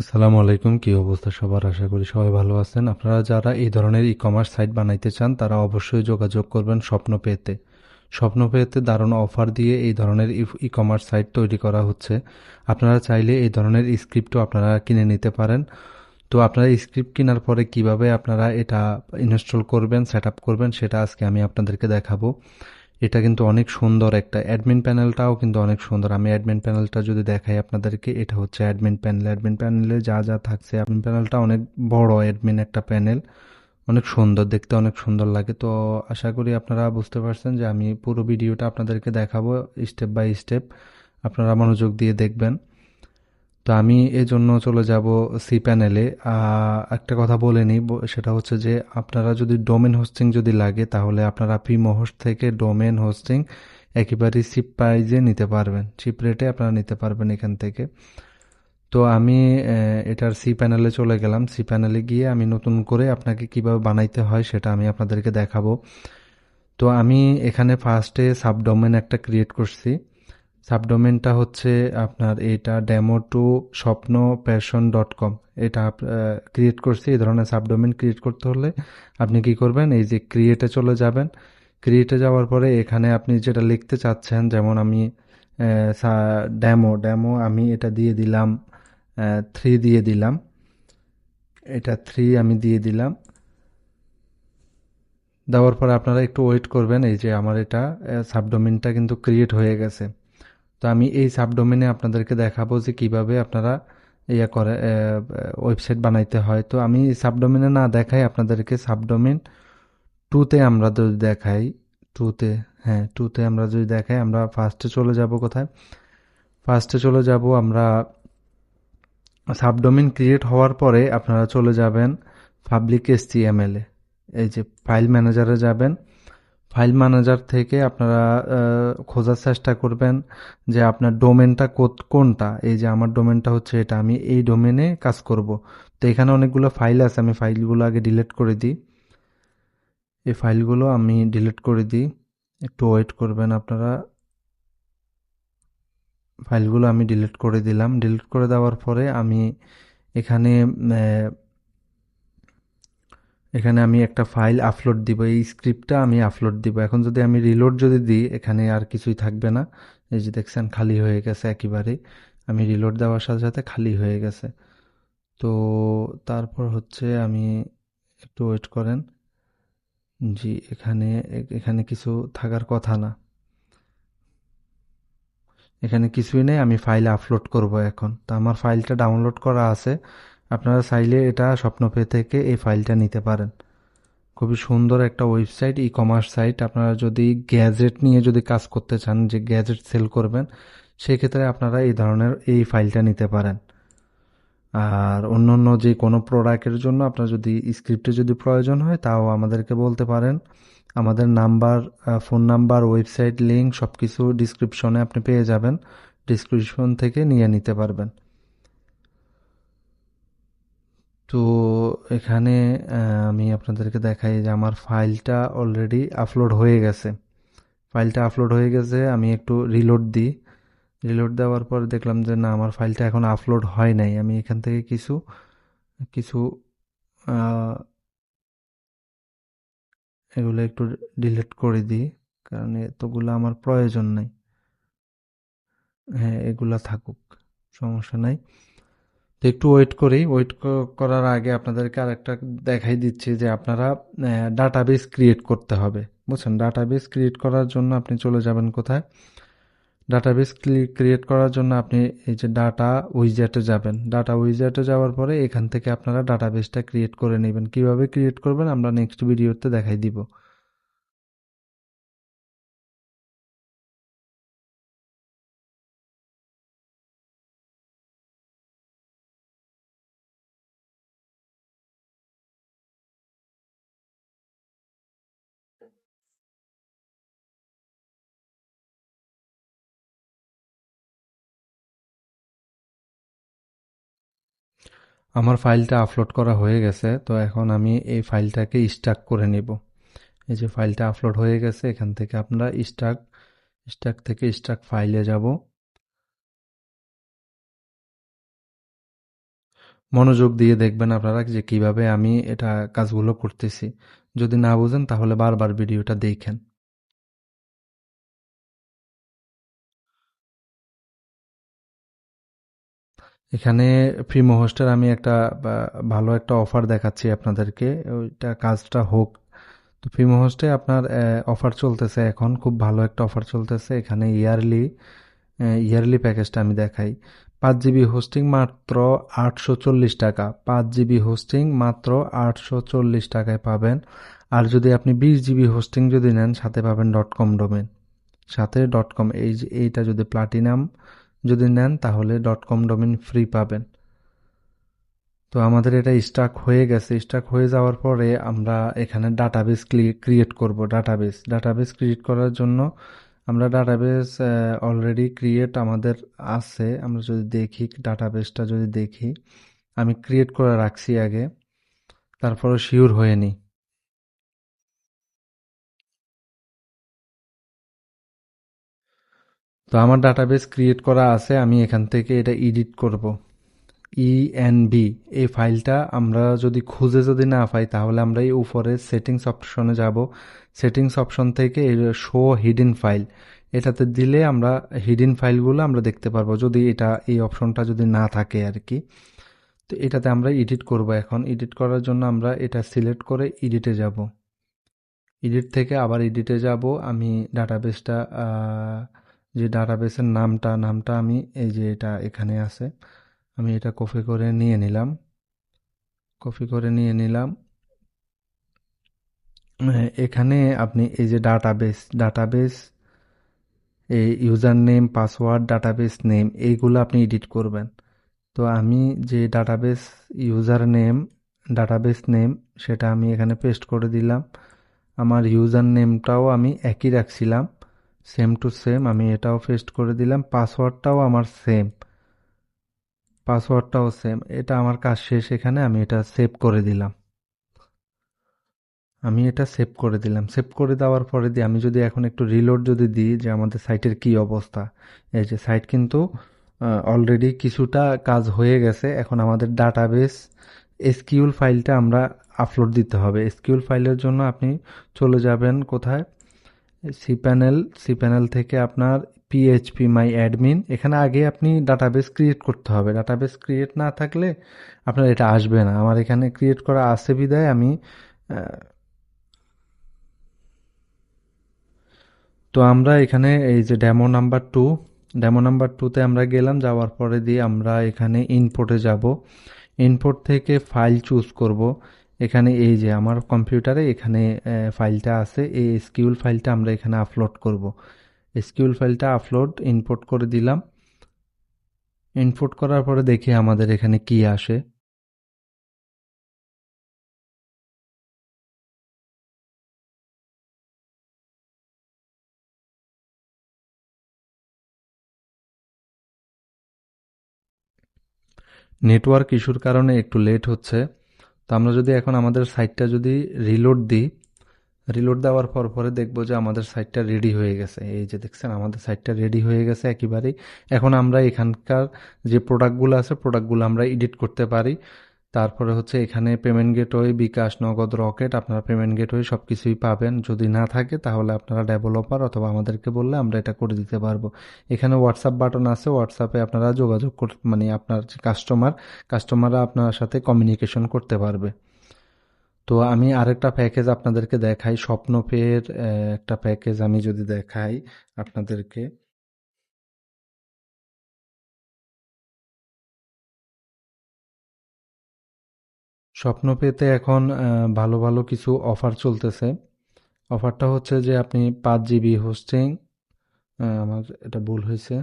আসসালামু আলাইকুম, কি অবস্থা সবার? আশা করি সবাই ভালো আছেন। আপনারা যারা এই ধরনের ই কমার্স সাইট বানাইতে চান, তারা অবশ্যই যোগাযোগ করবেন স্বপ্ন পেতে। স্বপ্ন পেতে দারুণ অফার দিয়ে এই ধরনের ই কমার্স সাইট তৈরি করা হচ্ছে। আপনারা চাইলে এই ধরনের স্ক্রিপ্টও আপনারা কিনে নিতে পারেন। তো আপনারা স্ক্রিপ্ট কেনার পরে কীভাবে আপনারা এটা ইনস্টল করবেন সেট করবেন, সেটা আজকে আমি আপনাদেরকে দেখাবো। এটা কিন্তু অনেক সুন্দর একটা অ্যাডমিন প্যানেলটাও কিন্তু অনেক সুন্দর। আমি অ্যাডমিন প্যানেলটা যদি দেখাই আপনাদেরকে, এটা হচ্ছে অ্যাডমিন প্যানেল অ্যাডমিন প্যানেলে যা যা থাকছে অ্যাডমিন প্যানেলটা অনেক বড় অ্যাডমিন একটা প্যানেল অনেক সুন্দর, দেখতে অনেক সুন্দর লাগে। তো আশা করি আপনারা বুঝতে পারছেন যে আমি পুরো ভিডিওটা আপনাদেরকে দেখাবো স্টেপ বাই স্টেপ আপনারা মনোযোগ দিয়ে দেখবেন। তো আমি এজন্য চলে যাব সি প্যানেলে। একটা কথা বলে নিই সেটা হচ্ছে যে আপনারা যদি ডোমেন হোস্টিং যদি লাগে, তাহলে আপনারা প্রিমো হোস্ট থেকে ডোমেন হোস্টিং একেবারেই চিপ প্রাইজে নিতে পারবেন। চিপ রেটে আপনারা নিতে পারবেন এখান থেকে। তো আমি এটার সি প্যানেলে চলে গেলাম। সি প্যানেলে গিয়ে আমি নতুন করে আপনাকে কীভাবে বানাইতে হয়, সেটা আমি আপনাদেরকে দেখাবো। তো আমি এখানে ফার্স্টে সাবডোমেন একটা ক্রিয়েট করছি। সাবডোমেনটা হচ্ছে আপনার এটা demo two Swapno passion dot com এটা ক্রিয়েট করছি, এই ধরনের সাবডোমেন ক্রিয়েট করতে হলে আপনি কি করবেন? এই যে ক্রিয়েটে চলে যাবেন। ক্রিয়েটে যাওয়ার পরে এখানে আপনি যেটা লিখতে চাচ্ছেন, যেমন আমি ড্যামো ড্যামো আমি এটা দিয়ে দিলাম থ্রি দিয়ে দিলাম। এটা থ্রি আমি দিয়ে দিলাম। দেওয়ার পরে আপনারা একটু ওয়েট করবেন, এই যে আমার এটা সাবডোমিনটা কিন্তু ক্রিয়েট হয়ে গেছে। তো আমি এই সাবডোমেনে আপনাদেরকে দেখাবো যে কীভাবে আপনারা ইয়ে করে ওয়েবসাইট বানাইতে হয়। তো আমি সাবডোমেনে না দেখাই, আপনাদেরকে সাবডোমেন টুতে আমরা যদি দেখাই টুতে হ্যাঁ টুতে আমরা যদি দেখাই, আমরা ফার্স্টে চলে যাব কোথায়? ফার্স্টে চলে যাব আমরা সাবডোমেন ক্রিয়েট হওয়ার পরে আপনারা চলে যাবেন পাবলিক এস এই যে ফাইল ম্যানেজারে যাবেন ফাইল ম্যানেজার থেকে আপনারা খোঁজার চেষ্টা করবেন যে আপনার ডোমেনটা কোনটা? এই যে আমার ডোমেনটা হচ্ছে এটা, আমি এই ডোমেনে কাজ করব। তো এখানে অনেকগুলো ফাইল আছে, আমি ফাইলগুলো আগে ডিলিট করে দিই। এই ফাইলগুলো আমি ডিলিট করে দিই। একটু ওয়েট করবেন আপনারা। ফাইলগুলো আমি ডিলিট করে দিলাম। ডিলিট করে দেওয়ার পরে আমি এখানে এখানে আমি একটা ফাইল আপলোড দিব, এই স্ক্রিপ্টটা আমি আপলোড দিব। এখন যদি আমি রিলোড যদি দিই, এখানে আর কিছুই থাকবে না। এই যে দেখছেন, খালি হয়ে গেছে একেবারেই আমি রিলোড দেওয়ার সাথে সাথে খালি হয়ে গেছে। তো তারপর হচ্ছে আমি একটু ওয়েট করেন। জি, এখানে এখানে কিছু থাকার কথা না। এখানে কিছুই নেই, আমি ফাইল আপলোড করব এখন। তো আমার ফাইলটা ডাউনলোড করা আছে। আপনারা চাইলে এটা স্বপ্নপে থেকে এই ফাইলটা নিতে পারেন। খুবই সুন্দর একটা ওয়েবসাইট ই কমার্স সাইট আপনারা যদি গ্যাজেট নিয়ে যদি কাজ করতে চান, যে গ্যাজেট সেল করবেন, সেক্ষেত্রে আপনারা এই ধরনের এই ফাইলটা নিতে পারেন। আর অন্য অন্য যে কোনো প্রোডাক্টের জন্য আপনার যদি স্ক্রিপ্টে যদি প্রয়োজন হয়, তাও আমাদেরকে বলতে পারেন। আমাদের number phone number, website link সব কিছু ডিসক্রিপশনে আপনি পেয়ে যাবেন। ডিসক্রিপশন থেকে নিয়ে নিতে পারবেন। তো এখানে আমি আপনাদেরকে দেখাই যে আমার ফাইলটা অলরেডি আপলোড হয়ে গেছে। ফাইলটা আপলোড হয়ে গেছে, আমি একটু রিলোড দিই। রিলোড দেওয়ার পর দেখলাম যে না, আমার ফাইলটা এখন আপলোড হয় নাই। আমি এখান থেকে কিছু কিছু এগুলো একটু ডিলিট করে দিই, কারণ এতগুলো আমার প্রয়োজন নাই। হ্যাঁ এগুলা থাকুক, সমস্যা নাই। একটু ওয়েট করি। ওয়েট করার আগে আপনাদেরকে আর একটা দেখাই দিচ্ছি যে আপনারা ডাটাবেস ক্রিয়েট করতে হবে। বুঝছেন? ডাটাবেস ক্রিয়েট করার জন্য আপনি চলে যাবেন কোথায়? ডাটাবেস ক্রিয়েট করার জন্য আপনি এই যে ডাটা উইজেটে যাবেন। ডাটা উইজেটে যাওয়ার পরে এখান থেকে আপনারা ডাটাবেসটা ক্রিয়েট করে নেবেন। কীভাবে ক্রিয়েট করবেন? আমরা নেক্সট ভিডিওতে দেখাই দিব। আমার ফাইলটা আপলোড করা হয়ে গেছে, তো এখন আমি এই ফাইলটাকে স্টাক করে নিব। এই যে ফাইলটা আপলোড হয়ে গেছে, এখান থেকে আপনারা স্টাক স্টাক থেকে স্টাক ফাইলে যাব। মনোযোগ দিয়ে দেখবেন আপনারা যে কীভাবে আমি এটা কাজগুলো করতেছি। যদি না বুঝেন তাহলে বারবার ভিডিওটা দেখেন। এখানে প্রিমো হোস্টের আমি একটা ভালো একটা অফার দেখাচ্ছি আপনাদেরকে। ওইটা কাজটা হোক। তো প্রিমো হোস্টে আপনার অফার চলতেছে এখন। খুব ভালো একটা অফার চলতেছে। এখানে ইয়ারলি ইয়ারলি প্যাকেজটা আমি দেখাই। পাঁচ জিবি হোস্টিং মাত্র আটশো চল্লিশ টাকা। পাঁচ জিবি হোস্টিং মাত্র আটশো চল্লিশ টাকায় পাবেন। আর যদি আপনি বিশ জিবি হোস্টিং যদি নেন, সাথে পাবেন ডট কম ডোমেন। সাথে ডট কম, এই এইটা যদি প্লাটিনাম যদি নেন, তাহলে. ডট কম ডোমেন ফ্রি পাবেন। তো আমাদের এটা স্টাক হয়ে গেছে। স্টাক হয়ে যাওয়ার পরে আমরা এখানে ডাটাবেস ক্রিয়েট করব ডাটাবেস ডাটাবেস ক্রিয়েট করার জন্য আমরা ডাটাবেস অলরেডি ক্রিয়েট আমাদের আছে। আমরা যদি দেখি ডাটাবেসটা যদি দেখি, আমি ক্রিয়েট করে রাখছি আগে, তারপরে শিওর হয়ে নিই। আমার ডাটাবেস ক্রিয়েট করা আছে, আমি এখান থেকে এটা এডিট করব। ইএনবি e এই ফাইলটা আমরা যদি খুঁজে যদি না পাই, তাহলে আমরা এই উপরে সেটিংস অপশনে যাব। সেটিংস অপশন থেকে শো হিডেন ফাইল এটাতে দিলে আমরা হিডেন ফাইলগুলো আমরা দেখতে পারব, যদি এটা, এই অপশনটা যদি না থাকে আর কি। তো এটাতে আমরা এডিট করব এখন। এডিট করার জন্য আমরা এটা সিলেক্ট করে এডিটে যাব। এডিট থেকে আবার এডিটে যাব। আমি ডাটাবেসটা যে ডাটাবেসের নামটা নামটা আমি এই যে এটা এখানে আছে, আমি এটা কপি করে নিয়ে নিলাম। কপি করে নিয়ে নিলাম। এখানে আপনি এই যে ডাটাবেস ডাটাবেস এই user name password, database name, এইগুলো আপনি এডিট করবেন। তো আমি যে database user name database name, সেটা আমি এখানে পেস্ট করে দিলাম। আমার ইউজার নেমটাও আমি একই রাখছিলাম। সেম টু সেম আমি এটাও পেস্ট করে দিলাম পাসওয়ার্ডটাও আমার সেম পাসওয়ার্ডটাও সেম এটা আমার কাজ শেষ এখানে, আমি এটা সেভ করে দিলাম। আমি এটা সেভ করে দিলাম। সেভ করে দেওয়ার পরে দিয়ে আমি যদি এখন একটু রিলোড যদি দিই, যে আমাদের সাইটের কি অবস্থা, এই যে সাইট কিন্তু অলরেডি কিছুটা কাজ হয়ে গেছে, এখন আমাদের ডাটাবেস এসকিউল ফাইলটা আমরা আপলোড দিতে হবে। এসকিউল ফাইলের জন্য আপনি চলে যাবেন কোথায়? সি প্যানেল সি প্যানেল থেকে আপনার পিএইচপি মাই অ্যাডমিন এখানে আগে আপনি ডাটাবেস ক্রিয়েট করতে হবে। ডাটাবেস ক্রিয়েট না থাকলে আপনার এটা আসবে না। আমার এখানে ক্রিয়েট করা আছে বিদায়। আমি তো আমরা এখানে এই যে demo number two demo number টুতে আমরা গেলাম। যাওয়ার পরে দিয়ে আমরা এখানে ইনপোর্টে যাব। ইনপোর্ট থেকে ফাইল চুজ করব। এখানে এই যে আমার কম্পিউটারে এখানে ফাইলটা আছে। এই এসকিউল ফাইলটা আমরা এখানে আপলোড করব। এসকিউল ফাইলটা আপলোড ইনপোর্ট করে দিলাম। ইনপোর্ট করার পরে দেখি আমাদের এখানে কি আসে। নেটওয়ার্ক ইস্যুর কারণে একটু লেট হচ্ছে। তো আমরা যদি এখন আমাদের সাইটটা যদি রিলোড দিই রিলোড দেওয়ার পর পরে দেখব যে আমাদের সাইটটা রেডি হয়ে গেছে। এই যে দেখছেন, আমাদের সাইটটা রেডি হয়ে গেছে একেবারেই। এখন আমরা এখানকার যে প্রোডাক্টগুলো আছে প্রোডাক্টগুলো আমরা এডিট করতে পারি। তারপরে হচ্ছে এখানে পেমেন্ট গেটওয়ে বিকাশ, নগদ, রকেট আপনারা পেমেন্ট গেটওয়ে সব কিছুই পাবেন। যদি না থাকে তাহলে আপনারা ডেভেলপার অথবা আমাদেরকে বললে আমরা এটা করে দিতে পারব। এখানে হোয়াটসঅ্যাপ বাটন আছে হোয়াটসঅ্যাপে আপনারা যোগাযোগ মানে আপনার যে কাস্টমার কাস্টমাররা আপনার সাথে কমিউনিকেশন করতে পারবে। তো আমি আরেকটা প্যাকেজ আপনাদেরকে দেখাই স্বপ্নপের একটা প্যাকেজ আমি যদি দেখাই আপনাদেরকে। স্বপ্ন পেতে এখন ভালো ভালো কিছু অফার চলতেছে। অফারটা হচ্ছে যে আপনি পাঁচ জিবি হোস্টিং আমার এটা ভুল হয়েছে।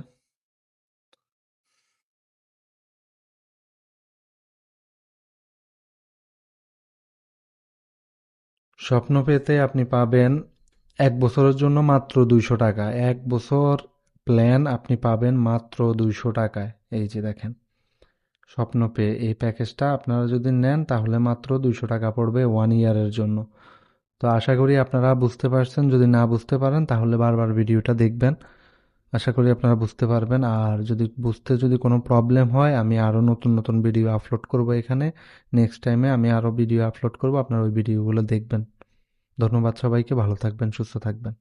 স্বপ্ন পেতে আপনি পাবেন এক বছরের জন্য মাত্র দুইশো টাকা। এক বছর প্ল্যান আপনি পাবেন মাত্র দুইশো টাকায়। এই যে দেখেন। স্বপ্ন পে এই প্যাকেজটা আপনারা যদি নেন, তাহলে মাত্র দুইশো টাকা পড়বে ওয়ান ইয়ারের জন্য। তো আশা করি আপনারা বুঝতে পারছেন। যদি না বুঝতে পারেন, তাহলে বারবার ভিডিওটা দেখবেন। আশা করি আপনারা বুঝতে পারবেন। আর যদি বুঝতে যদি কোনো প্রবলেম হয়, আমি আরও নতুন নতুন ভিডিও আপলোড করব এখানে। নেক্সট টাইমে আমি আরও ভিডিও আপলোড করব, আপনারা ওই ভিডিওগুলো দেখবেন। ধন্যবাদ সবাইকে। ভালো থাকবেন, সুস্থ থাকবেন।